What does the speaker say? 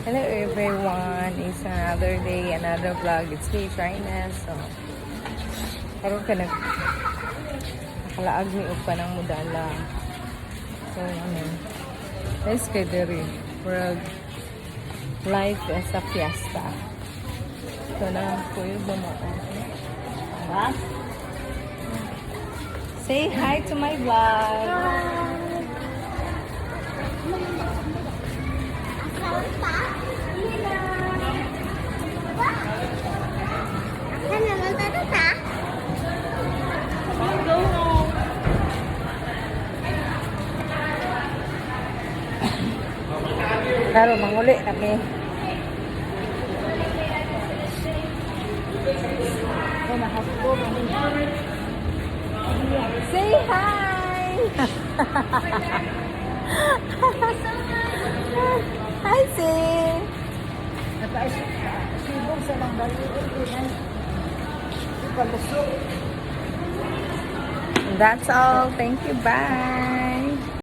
Hello everyone! It's another day, another vlog. It's me, Shriness. So, karoon ka nag... Nakalaag ni Upa ng mudala. So, ano, let's get there. World life is a fiesta. Ito na, kuya bumoo. Ha? Say hi to my vlog. Kan Karo, manguli kami. Say hi! hi, Sing! Sibong sa lang baliin That's all. Thank you. Bye.